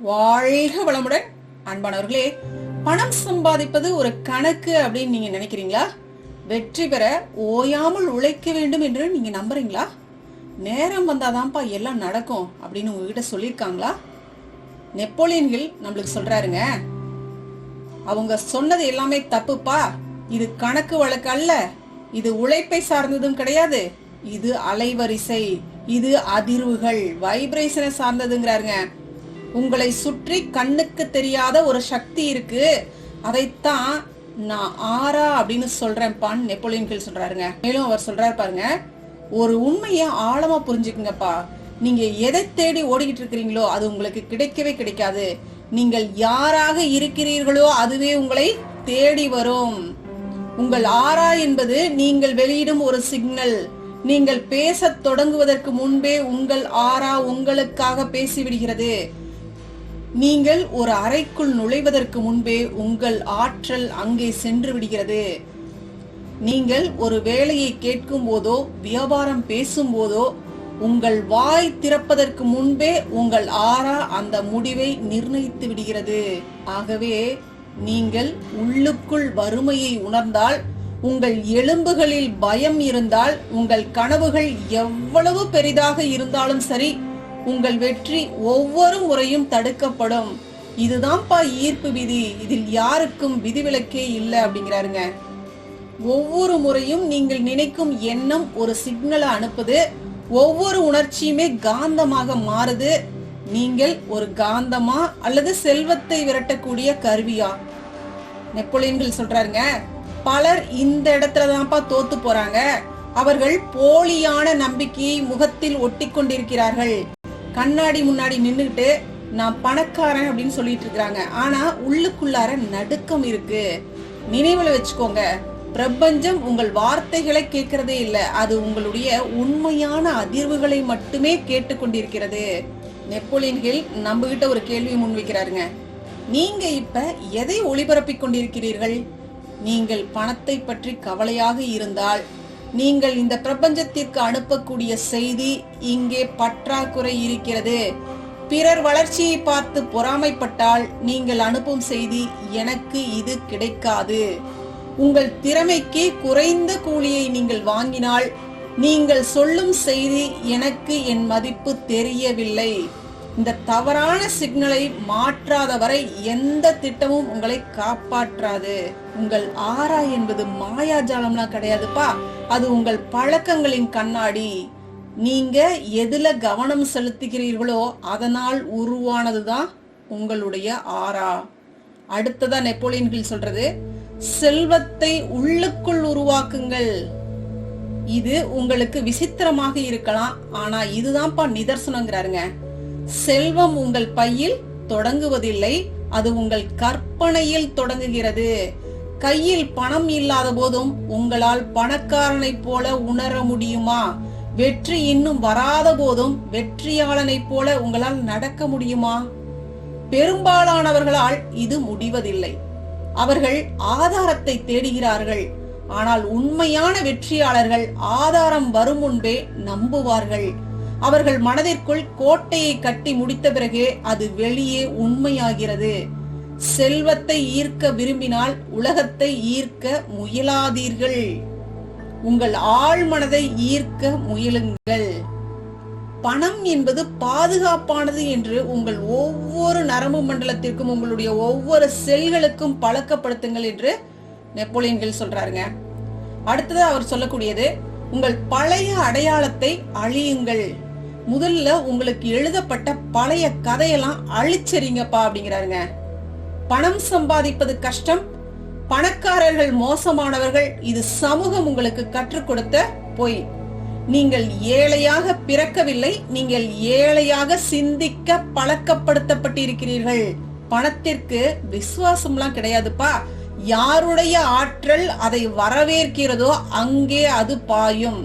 வாழ்க வளமுடன். அன்பானவர்களே பணம் சம்பாதிப்பது ஒரு கணக்கு அப்படின்னு நீங்க நினைக்கிறீங்களா? வெற்றி பெற ஓயாமல் உழைக்க வேண்டும் என்று நீங்க நம்புறீங்களா? நேரம் வந்தாதான்ப்பா எல்லாம் நடக்கும் அப்படின்னு உங்ககிட்ட சொல்லியிருக்காங்களா? நெப்போலியன் ஹில் நம்மளுக்கு சொல்றாருங்க அவங்க சொன்னது எல்லாமே தப்புப்பா. இது கணக்கு வழக்கு அல்ல. இது உழைப்பை சார்ந்ததும் கிடையாது. இது அலைவரிசை. இது அதிர்வுகள் வைப்ரேஷனை சார்ந்ததுங்கிறாருங்க. உங்களை சுற்றி கண்ணுக்கு தெரியாத ஒரு சக்தி இருக்கு. அதைத்தான் நான் ஆரா அப்படின்னு சொல்றேன்ப்பான்னு நெப்போலியன் ஹில் சொல்றாருங்க. மேலும் அவர் சொல்றாரு பாருங்க ஒரு உண்மையை ஆழமா புரிஞ்சுக்குங்கப்பா. நீங்க எதை தேடி ஓடிக்கிட்டு இருக்கிறீங்களோ அது உங்களுக்கு கிடைக்கவே கிடைக்காது. நீங்கள் யாராக இருக்கிறீர்களோ அதுவே உங்களை தேடி வரும். உங்கள் ஆரா என்பது நீங்கள் வெளியிடும் ஒரு சிக்னல். நீங்கள் பேசத் தொடங்குவதற்கு முன்பே உங்கள் ஆரா உங்களுக்காக பேசிவிடுகிறது. நீங்கள் ஒரு அறைக்குள் நுழைவதற்கு முன்பே உங்கள் ஆற்றல் அங்கே சென்று விடுகிறது. நீங்கள் ஒரு வேலையை கேட்கும் போதோ வியாபாரம் பேசும் போதோ உங்கள் வாய் திறப்பதற்கு முன்பே உங்கள் ஆறா அந்த முடிவை நிர்ணயித்து விடுகிறது. ஆகவே நீங்கள் உள்ளுக்குள் வறுமையை உணர்ந்தால் உங்கள் எலும்புகளில் பயம் இருந்தால் உங்கள் கனவுகள் எவ்வளவு பெரிதாக இருந்தாலும் சரி உங்கள் வெற்றி ஒவ்வொரு முறையும் தடுக்கப்படும். இதுதான்ப்பா ஈர்ப்பு விதி. இதில் யாருக்கும் விதிவிலக்கே இல்லை அப்படிங்கிறாருங்க. ஒவ்வொரு முறையும் நீங்கள் நினைக்கும் எண்ணம் ஒரு சிக்னலை அனுப்புது. ஒவ்வொரு உணர்ச்சியுமே காந்தமாக மாறுது. நீங்கள் ஒரு காந்தமா அல்லது செல்வத்தை விரட்டக்கூடிய கருவியா? நெப்போலியன்கள் சொல்றாருங்க பலர் இந்த இடத்துல தான்ப்பா தோத்து போறாங்க. அவர்கள் போலியான நம்பிக்கையை முகத்தில் ஒட்டி கொண்டிருக்கிறார்கள். கண்ணாடி முன்னாடி நின்றுக்கிட்டு நான் பணக்காரன் அப்படின்னு சொல்லிட்டு இருக்கிறாங்க. ஆனா உள்ளுக்குள்ளார நடுக்கம் இருக்கு. நினைவுல வச்சுக்கோங்க பிரபஞ்சம் உங்கள் வார்த்தைகளை கேட்கறதே இல்ல. அது உங்களுடைய உண்மையான அதிர்வுகளை மட்டுமே கேட்டுக்கொண்டிருக்கிறது நெப்போலியன் ஹில் நம்ம கிட்ட ஒரு கேள்வி முன்வைக்கிறாருங்க நீங்க இப்ப எதை ஒளிபரப்பிக் கொண்டிருக்கிறீர்கள்? நீங்கள் பணத்தை பற்றி கவலையாக இருந்தால் நீங்கள் இந்த பிரபஞ்சத்திற்கு அனுப்பக்கூடிய செய்தி இங்கே பற்றாக்குறை இருக்கிறது. பிறர் வளர்ச்சியை பார்த்து பொறாமைப்பட்டால் நீங்கள் அனுப்பும் செய்தி எனக்கு இது கிடைக்காது. உங்கள் திறமைக்கு குறைந்த கூலியை நீங்கள் வாங்கினால் நீங்கள் சொல்லும் செய்தி எனக்கு என் மதிப்பு தெரியவில்லை. இந்த தவறான சிக்னலை மாற்றாத வரை எந்த திட்டமும் உங்களை காப்பாற்றாது. உங்கள் ஆரா என்பது மாயாஜாலம்லாம் கிடையாதுப்பா. அது உங்கள் பழக்கங்களின் கண்ணாடி. நீங்க எதுல கவனம் செலுத்துகிறீர்களோ அதனால் உருவானதுதான் உங்களுடைய ஆரா அடுத்ததா நெப்போலியன் ஹில் சொல்றது செல்வத்தை உள்ளுக்குள் உருவாக்குங்கள். இது உங்களுக்கு விசித்திரமாக இருக்கலாம் ஆனா இதுதான்ப்பா நிதர்சனங்கிறாருங்க. செல்வம் உங்கள் பையில் தொடங்குவதில்லை அது உங்கள் கற்பனையில் தொடங்குகிறது. கையில் பணம் இல்லாத போதும் உங்களால் பணக்காரனைப் போல உணர முடியுமா? வெற்றி இன்னும் வராத போதும் வெற்றியாளனைப் போல உங்களால் நடக்க முடியுமா? பெரும்பாலானவர்களால் இது முடிவதில்லை. அவர்கள் ஆதாரத்தை தேடுகிறார்கள். ஆனால் உண்மையான வெற்றியாளர்கள் ஆதாரம் வரும் முன்பே நம்புவார்கள். அவர்கள் மனதிற்குள் கோட்டையை கட்டி முடித்த பிறகே அது வெளியே உண்மையாகிறது. செல்வத்தை ஈர்க்க விரும்பினால் உலகத்தை ஈர்க்க முயலாதீர்கள். உங்கள் ஆழ்மனதை ஈர்க்க முயலுங்கள். பணம் என்பது பாதுகாப்பானது என்று உங்கள் ஒவ்வொரு நரம்பு மண்டலத்திற்கும் உங்களுடைய ஒவ்வொரு செல்களுக்கும் பழக்கப்படுத்துங்கள் என்று நெப்போலியன்கள் சொல்றாருங்க. அடுத்தது அவர் சொல்லக்கூடியது உங்கள் பழைய அடையாளத்தை அழியுங்கள். முதல்ல உங்களுக்கு எழுதப்பட்ட பழைய கதையெல்லாம் அழிச்சறிங்கப்பா அப்படிங்கிறாருங்க. பணம் சம்பாதிப்பது கஷ்டம். பணக்காரர்கள் மோசமானவர்கள் இது சமூகம் உங்களுக்கு கற்றுக் கொடுத்த பொய். நீங்கள் ஏழையாக பிறக்கவில்லை நீங்கள் ஏழையாக சிந்திக்க பழக்கப்படுத்தப்பட்டிருக்கிறீர்கள். பணத்திற்கு விசுவாசம்லாம் கிடையாதுப்பா. யாருடைய ஆற்றல் அதை வரவேற்கிறதோ அங்கே அது பாயும்.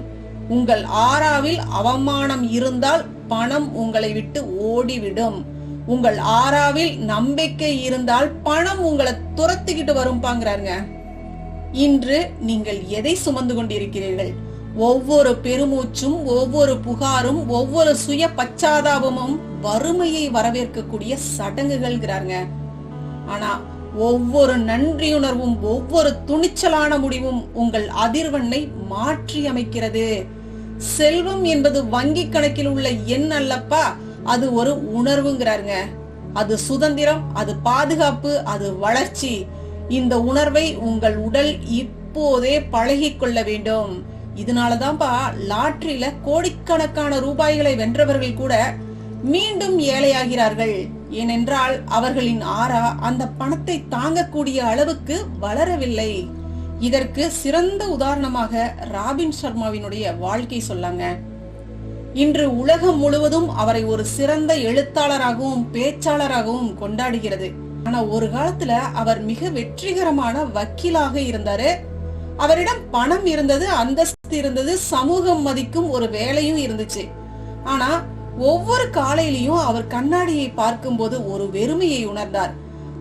உங்கள் ஆறாவில் அவமானம் இருந்தால் பணம் உங்களை விட்டு ஓடிவிடும். உங்கள் ஆறாவில் நம்பிக்கை இருந்தால் பணம் உங்களை துரத்திக்கிட்டு வரும்பாங்கிறாருங்க இன்று நீங்கள் எதை சுமந்து கொண்டிருக்கிறீர்கள்? ஒவ்வொரு பெருமூச்சும் ஒவ்வொரு புகாரும் ஒவ்வொரு சுய பச்சாதாபமும் வறுமையை வரவேற்கக்கூடிய சடங்குகள்ங்கிறாருங்க. ஆனா ஒவ்வொரு நன்றியுணர்வும் ஒவ்வொரு துணிச்சலான முடிவும் உங்கள் அதிர்வெண்ணை மாற்றி அமைக்கிறது செல்வம் என்பது வங்கி கணக்கில் உள்ள எண் அல்லப்பா. அது ஒரு உணர்வுங்கிறாருங்க. அது சுதந்திரம் அது பாதுகாப்பு அது வளர்ச்சி. இந்த உணர்வை உங்கள் உடல் இப்போதே பழகி கொள்ள வேண்டும். இதனாலதான்ப்பா லாட்ரியில கோடிக்கணக்கான ரூபாய்களை வென்றவர்கள் கூட மீண்டும் ஏழையாகிறார்கள். ஏனென்றால் அவர்களின் ஆறா அந்த பணத்தை தாங்கக்கூடிய அளவுக்கு வளரவில்லை. இதற்கு சிறந்த உதாரணமாக ராபின் சர்மாவினுடைய வாழ்க்கை சொல்லாங்க. இன்று உலகம் முழுவதும் அவரை ஒரு சிறந்த எழுத்தாளராகவும் பேச்சாளராகவும் கொண்டாடுகிறது. ஆனா ஒரு காலத்துல அவர் மிக வெற்றிகரமான வக்கீலாக இருந்தாரு. அவரிடம் பணம் இருந்தது அந்தஸ்து இருந்தது சமூகம் மதிக்கும் ஒரு வேலையும் இருந்துச்சு. ஆனா ஒவ்வொரு காலையிலையும் அவர் கண்ணாடியை பார்க்கும்போது ஒரு வெறுமையை உணர்ந்தார்.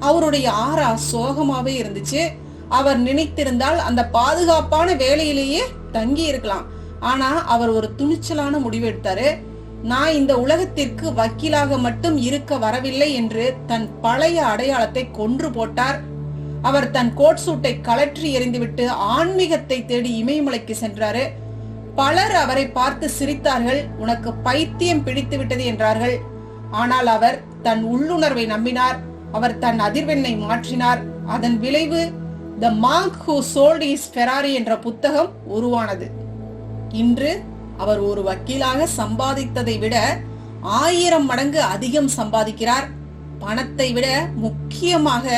அவருடைய ஆறா சோகமாவே இருந்துச்சு. அவர் நினைத்திருந்தால் அந்த பாதுகாப்பான வேலையிலேயே தங்கி இருக்கலாம் ஆனா அவர் ஒரு துணிச்சலான முடிவு எடுத்தாரு. நான் இந்த உலகத்திற்கு வக்கீலாக மட்டும் இருக்க வரவில்லை என்று தன் பழைய அடையாளத்தை கொன்று போட்டார். அவர் தன் கோட் சூட்டை கலற்றி எறிந்துவிட்டு ஆன்மீகத்தை தேடி இமயமலைக்கு சென்றாரு. பலர் அவரை பார்த்து சிரித்தார்கள். உனக்கு பைத்தியம் பிடித்து விட்டது என்றார்கள். ஆனால் அவர் தன் உள்ளுணர்வை நம்பினார். அவர் தன் அதிர்வெண்ணை மாற்றினார். அதன் விளைவு the monk who sold his Ferrari என்ற புத்தகம் உருவானது. இன்று அவர் ஒரு வக்கீலாக சம்பாதித்ததை விட ஆயிரம் மடங்கு அதிகம் சம்பாதிக்கிறார். பணத்தை விட முக்கியமாக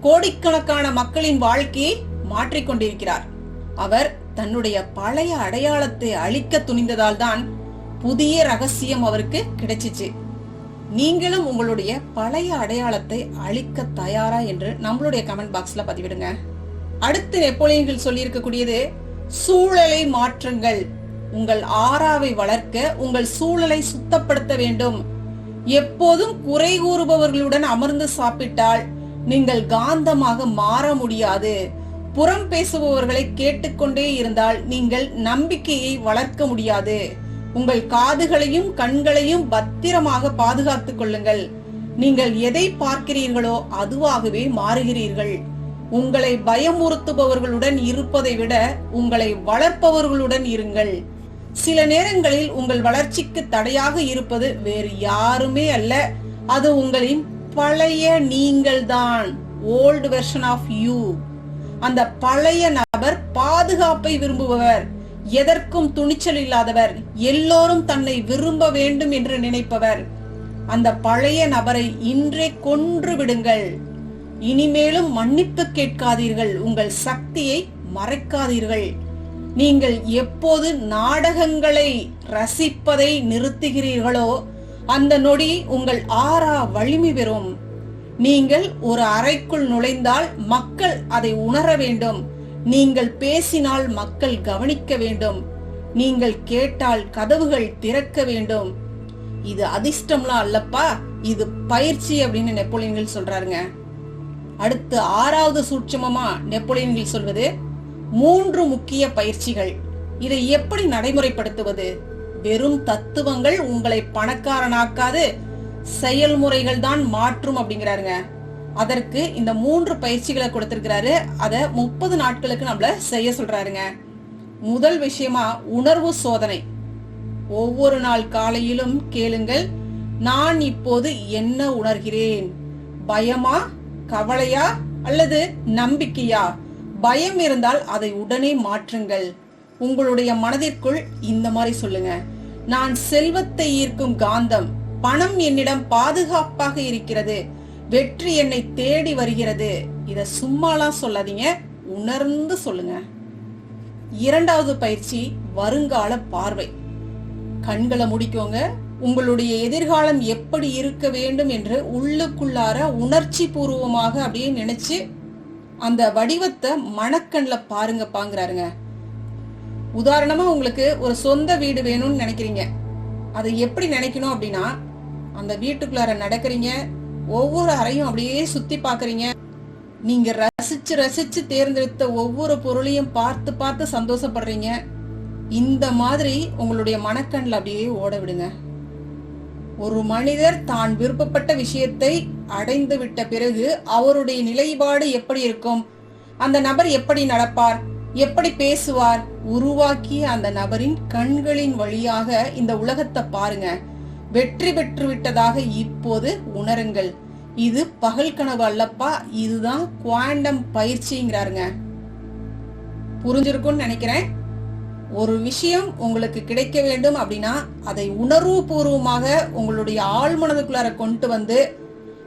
கோடிக்கணக்கான மக்களின் வாழ்க்கையை மாற்றிக்கொண்டிருக்கிறார் அவர் தன்னுடைய பழைய அடையாளத்தை அழிக்க துணிந்ததால் தான் புதிய ரகசியம் அவருக்கு கிடைச்சிச்சு. நீங்களும் உங்களுடைய பழைய அடையாளத்தை அழிக்க தயாரா என்று நம்மளுடைய கமெண்ட் பாக்ஸ்ல பதிவிடுங்க. அடுத்து நெப்போலியன்கள் சொல்லியிருக்கக்கூடியது சூழலை மாற்றுங்கள். உங்கள் ஆறாவை வளர்க்க உங்கள் சூழலை சுத்தப்படுத்த வேண்டும். எப்போதும் குறை கூறுபவர்களுடன் அமர்ந்து சாப்பிட்டால் நீங்கள் காந்தமாக மாற முடியாது. புறம் பேசுபவர்களை கேட்டுக்கொண்டே இருந்தால் நீங்கள் நம்பிக்கையை வளர்க்க முடியாது. உங்கள் காதுகளையும் கண்களையும் பத்திரமாக பாதுகாத்துக் கொள்ளுங்கள். நீங்கள் எதை பார்க்கிறீர்களோ அதுவாகவே மாறுகிறீர்கள். உங்களை பயமுறுத்துபவர்களுடன் இருப்பதை விட உங்களை வளர்ப்பவர்களுடன் இருங்கள். சில நேரங்களில் உங்கள் வளர்ச்சிக்கு தடையாக இருப்பது வேறு யாருமே அல்ல. அது உங்களின் பழைய நீங்கள் தான் ஓல்டு வெர்ஷன் ஆஃப் யூ அந்த பழைய நபர் பாதுகாப்பை விரும்புபவர். எதற்கும் துணிச்சல் இல்லாதவர். எல்லோரும் தன்னை விரும்ப வேண்டும் என்று நினைப்பவர். அந்த பழைய நபரை இன்றே கொன்று விடுங்கள். இனிமேலும் மன்னிப்பு கேட்காதீர்கள். உங்கள் சக்தியை மறைக்காதீர்கள். நீங்கள் எப்போது நாடகங்களை ரசிப்பதை நிறுத்துகிறீர்களோ அந்த நொடி உங்கள் ஆறா வலிமை பெறும். நீங்கள் ஒரு அறைக்குள் நுழைந்தால் மக்கள் அதை உணர வேண்டும். நீங்கள் பேசினால் மக்கள் கவனிக்க வேண்டும். நீங்கள் கேட்டால் கதவுகள் திறக்க வேண்டும். இது அதிர்ஷ்டம்லாம் அல்லப்பா? இது பயிற்சி அப்படின்னு நெப்போலியன்கள் சொல்றாருங்க. அடுத்து ஆறாவது சூட்சமமா நெப்போலியன்கள் சொல்வது மூன்று முக்கிய பயிற்சிகள். இதை எப்படி நடைமுறைப்படுத்துவது? வெறும் தத்துவங்கள் உங்களை பணக்காரனாக்காது செயல்முறைகள் தான் மாற்றும் அப்படிங்கிறாருங்க. அதற்கு இந்த மூன்று பயிற்சிகளை கொடுத்திருக்கிறாரு. அதை முப்பது நாட்களுக்கு நம்மள செய்ய சொல்றாருங்க. முதல் விஷயமா உணர்வு சோதனை. ஒவ்வொரு நாள் காலையிலும் கேளுங்கள் நான் இப்போது என்ன உணர்கிறேன்? பயமா கவலையா அல்லது நம்பிக்கையா? பயம் இருந்தால் அதை உடனே மாற்றுங்கள். உங்களுடைய மனதிற்குள் இந்த மாதிரி சொல்லுங்க. நான் செல்வத்தை ஈர்க்கும் காந்தம் பணம் என்னிடம் பாதுகாப்பாக இருக்கிறது வெற்றி என்னை தேடி வருகிறது. இத சும்மாலாம் சொல்லாதீங்க உணர்ந்து சொல்லுங்க. இரண்டாவது பயிற்சி வருங்கால பார்வை. கண்களை முடிக்கோங்க. உங்களுடைய எதிர்காலம் எப்படி இருக்க வேண்டும் என்று உள்ளுக்குள்ளார உணர்ச்சி பூர்வமாக அப்படியே நினைச்சு அந்த வடிவத்தை மனக்கண்ணில் பாருங்க பாங்கிறாருங்க. உதாரணமா உங்களுக்கு ஒரு சொந்த வீடு வேணும்னு நினைக்கிறீங்க. அதை எப்படி நினைக்கணும் அப்படின்னா அந்த வீட்டுக்குள்ளார நடக்கிறீங்க ஒவ்வொரு அறையும் அப்படியே சுத்தி பாக்குறீங்க. நீங்க ரசிச்சு ரசிச்சு தேர்ந்தெடுத்த ஒவ்வொரு பொருளையும் பார்த்து பார்த்து சந்தோஷப்படுறீங்க. இந்த மாதிரி உங்களுடைய மனக்கண்ணில் அப்படியே ஓட விடுங்க. ஒரு மனிதர் தான் விருப்பப்பட்ட விஷயத்தை அடைந்து விட்ட பிறகு அவருடைய நிலைப்பாடு எப்படி இருக்கும்? அந்த நபர் எப்படி நடப்பார்? எப்படி பேசுவார்? உருவாக்கிய அந்த நபரின் கண்களின் வழியாக இந்த உலகத்தை பாருங்க. வெற்றி பெற்று விட்டதாக இப்போது உணருங்கள். இது பகல் கனவு அல்லப்பா இதுதான் குவாண்டம் பயிற்சிங்கிறாருங்க. புரிஞ்சிருக்கும்னு நினைக்கிறேன். ஒரு விஷயம் உங்களுக்கு கிடைக்க வேண்டும் அப்படின்னா அதை உணர்வுபூர்வமாக உங்களுடைய ஆழ்மனதுக்குள்ளார கொண்டு வந்து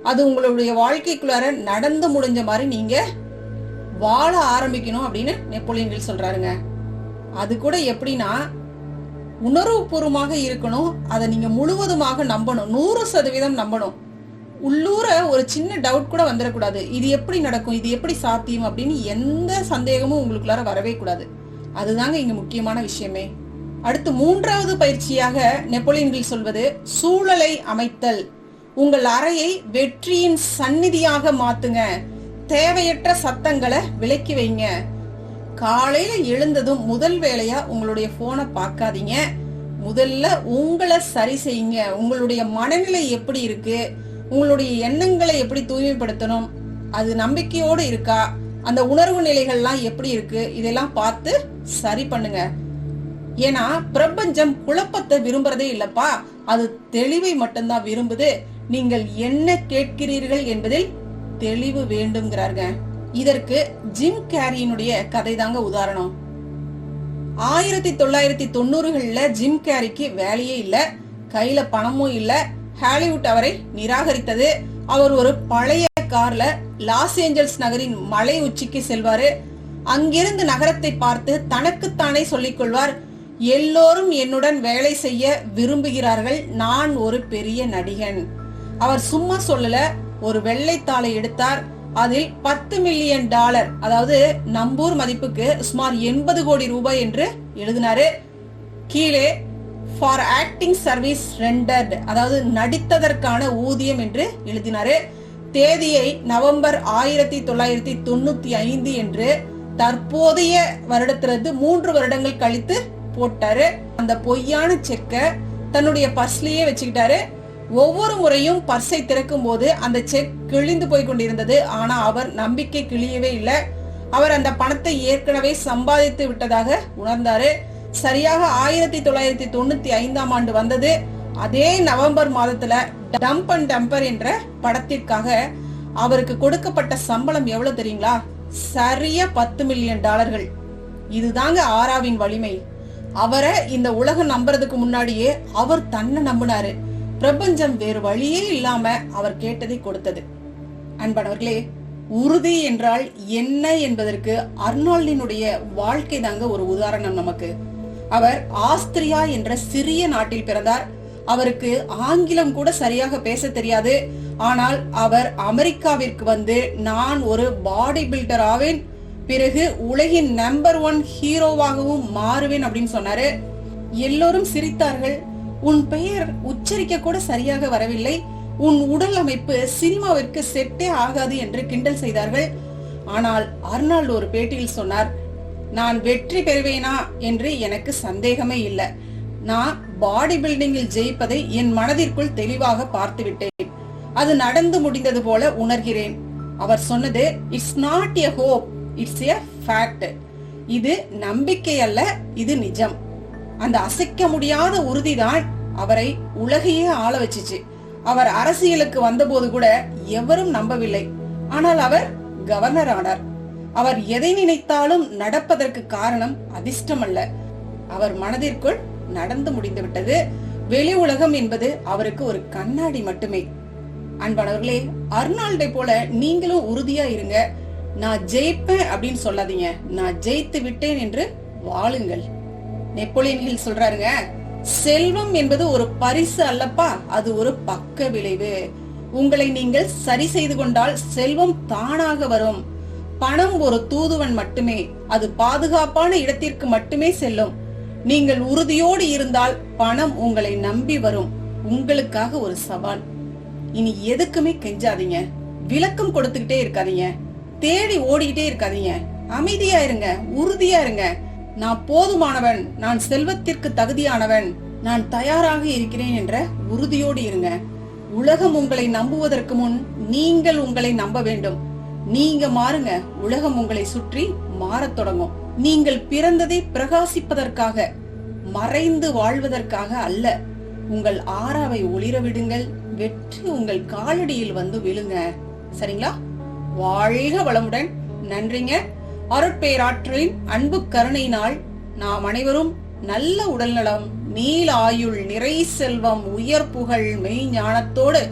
அது உங்களுடைய வாழ்க்கைக்குள்ளார நடந்து முடிஞ்ச மாதிரி நீங்க வாழ ஆரம்பிக்கணும் அப்படின்னு நெப்போலியன்கள் சொல்றாருங்க. அது கூட எப்படின்னா உணர்வுபூர்வமாக இருக்கணும் அதை நீங்க முழுவதுமாக நம்பணும் நூறு சதவீதம் நம்பணும். உள்ளூர ஒரு சின்ன டவுட் கூட வந்துடக்கூடாது இது எப்படி நடக்கும் இது எப்படி சாத்தியம் அப்படின்னு எந்த சந்தேகமும் உங்களுக்குள்ளார வரவே கூடாது. அதுதாங்க இங்க முக்கியமான விஷயமே. அடுத்து மூன்றாவது பயிற்சியாக நெப்போலியன்கள் சொல்வது சூழலை அமைத்தல். உங்கள் அறையை வெற்றியின் சந்நிதியாக மாத்துங்க. தேவையற்ற சத்தங்களை விலக்கி வைங்க. காலையில எழுந்ததும் முதல் வேலையா உங்களுடைய போனை பார்க்காதீங்க. முதல்ல உங்களை சரி செய்யுங்க. உங்களுடைய மனநிலை எப்படி இருக்கு? உங்களுடைய எண்ணங்களை எப்படி தூய்மைப்படுத்தணும்? அது நம்பிக்கையோடு இருக்கா? அந்த உணர்வு நிலைகள்லாம் எப்படி இருக்கு? இதெல்லாம் பார்த்து சரி பண்ணுங்க. ஏன்னா பிரபஞ்சம் குழப்பத்தை விரும்புறதே இல்லப்பா. அது தெளிவை மட்டும்தான் விரும்புது. நீங்கள் என்ன கேட்கிறீர்கள் என்பதில் தெளிவு வேண்டும்ங்கிறாருங்க. இதற்கு ஜிம் கேரியினுடைய கதை தாங்க உதாரணம். ஆயிரத்தி தொள்ளாயிரத்தி தொண்ணூறுகள்ல ஜிம் கேரிக்கு வேலையே இல்ல கையில பணமும் இல்ல. ஹாலிவுட் அவரை நிராகரித்தது. அவர் ஒரு பழைய கார்ல லாஸ் ஏஞ்சல்ஸ் நகரின் மலை உச்சிக்கு செல்வாரு. அங்கிருந்து நகரத்தை பார்த்து தனக்குத்தானே சொல்லிக் கொள்வார் எல்லோரும் என்னுடன் வேலை செய்ய விரும்புகிறார்கள் நான் ஒரு பெரிய நடிகன். அவர் சும்மா சொல்லல ஒரு வெள்ளைத்தாளை எடுத்தார். அதில் பத்து மில்லியன் டாலர் அதாவது நம்பூர் மதிப்புக்கு சுமார் எண்பது கோடி ரூபாய் என்று எழுதினாரு. கீழே ஃபார் ஆக்டிங் சர்வீஸ் ரெண்டர்ட் அதாவது நடித்ததற்கான ஊதியம் என்று எழுதினாரு. தேதியை நவம்பர் ஆயிரத்தி தொள்ளாயிரத்தி தொண்ணூத்தி ஐந்து என்று தற்போதைய வருடத்திலிருந்து மூன்று வருடங்கள் கழித்து போட்டாரு. அந்த பொய்யான செக்க தன்னுடைய பர்ஸ்லயே வச்சுக்கிட்டாரு. ஒவ்வொரு முறையும் பர்ஸை திறக்கும் போது அந்த செக் கிழிந்து போய் கொண்டிருந்தது. ஆனா அவர் நம்பிக்கை கிழியவே இல்லை. அவர் அந்த பணத்தை ஏற்கனவே சம்பாதித்து விட்டதாக உணர்ந்தாரு. சரியாக ஆயிரத்தி தொள்ளாயிரத்தி தொண்ணூத்தி ஐந்தாம் ஆண்டு வந்தது. அதே நவம்பர் மாதத்துல டம்ப் அண்ட் டம்பர் என்ற படத்திற்காக அவருக்கு கொடுக்கப்பட்ட சம்பளம் எவ்வளவு தெரியுங்களா? சரியா பத்து மில்லியன் டாலர்கள். இதுதாங்க ஆராவின் வலிமை. அவரை இந்த உலகம் நம்புறதுக்கு முன்னாடியே அவர் தன்னை நம்பினாரு. பிரபஞ்சம் வேறு வழியே இல்லாம அவர் கேட்டதை கொடுத்தது. அன்பனவர்களே உறுதி என்றால் என்ன என்பதற்கு அர்னால்டினுடைய வாழ்க்கை தாங்க ஒரு உதாரணம் நமக்கு. அவர் ஆஸ்திரியா என்ற சிறிய நாட்டில் பிறந்தார். அவருக்கு ஆங்கிலம் கூட சரியாக பேச தெரியாது. ஆனால் அவர் அமெரிக்காவிற்கு வந்து நான் ஒரு பாடி பில்டர் ஆவேன். பிறகு உலகின் நம்பர் ஒன் ஹீரோவாகவும் மாறுவேன் அப்படின்னு சொன்னாரு. எல்லோரும் சிரித்தார்கள். உன் பெயர் உச்சரிக்க கூட சரியாக வரவில்லை. உன் உடல் அமைப்பு சினிமாவிற்கு செட்டே ஆகாது என்று கிண்டல் செய்தார்கள். ஆனால் அர்னால்டு ஒரு பேட்டியில் சொன்னார் நான் வெற்றி பெறுவேனா? என்று எனக்கு சந்தேகமே இல்லை. நான் பாடி பில்டிங்கில் ஜெயிப்பதை என் மனதிற்குள் தெளிவாக பார்த்து விட்டேன் அது நடந்து முடிந்தது போல உணர்கிறேன். அவர் சொன்னது it's not a hope it's a fact இது நம்பிக்கை அல்ல இது நிஜம். அந்த அசைக்க முடியாத உறுதிதான் அவரை உலகையே ஆள வச்சுச்சு. அவர் அரசியலுக்கு வந்தபோது கூட எவரும் நம்பவில்லை. ஆனால் அவர் கவர்னர் ஆனார் அவர் எதை நினைத்தாலும் நடப்பதற்கு காரணம் அதிர்ஷ்டம் அல்ல அவர் மனதிற்குள் நடந்து முடிந்து விட்டது வெளி உலகம் என்பது அவருக்கு ஒரு கண்ணாடி மட்டுமே. அன்பானவர்களே அர்னால்டை போல நீங்களும் உறுதியா இருங்க. நான் ஜெயிப்பேன் அப்படின்னு சொல்லாதீங்க. நான் ஜெயித்து விட்டேன் என்று வாழுங்கள். நெப்போலியன் ஹில் சொல்றாருங்க செல்வம் என்பது ஒரு பரிசு அல்லப்பா அது ஒரு பக்க விளைவு. உங்களை நீங்கள் சரி செய்து கொண்டால் செல்வம் தானாக வரும். பணம் ஒரு தூதுவன் மட்டுமே அது பாதுகாப்பான இடத்திற்கு மட்டுமே செல்லும். நீங்கள் உறுதியோடு இருந்தால் பணம் உங்களை நம்பி வரும். உங்களுக்காக ஒரு சவால். இனி எதுக்குமே கெஞ்சாதீங்க. விளக்கம் கொடுத்துக்கிட்டே இருக்காதீங்க. தேடி ஓடிக்கிட்டே இருக்காதீங்க. அமைதியா இருங்க. உறுதியா இருங்க. நான் போதுமானவன். நான் செல்வத்திற்கு தகுதியானவன். நான் தயாராக இருக்கிறேன் என்ற உறுதியோடு இருங்க. உலகம் உங்களை நம்புவதற்கு முன் நீங்கள் உங்களை நம்ப வேண்டும். நீங்க மாறுங்க. உலகம் உங்களை சுற்றி மாறத் தொடங்கும். நீங்கள் பிறந்ததை பிரகாசிப்பதற்காக மறைந்து வாழ்வதற்காக அல்ல. உங்கள் ஆறாவை ஒளிர விடுங்கள். வெற்றி உங்கள் காலடியில் வந்து விழுங்க. சரிங்களா? வாழ்க வளமுடன் நன்றிங்க. அருட்பேராற்றலின் அன்பு கருணையினால் நாம் அனைவரும் நல்ல உடல்நலம் நீல ஆயுள் நிறை செல்வம் உயர் புகழ் மெய் ஞானத்தோடு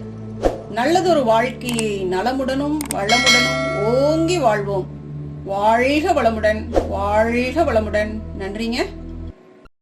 நல்லதொரு வாழ்க்கையை நலமுடனும் வளமுடனும் ஓங்கி வாழ்வோம். வாழ்க வளமுடன் வாழ்க வளமுடன். நன்றிங்க.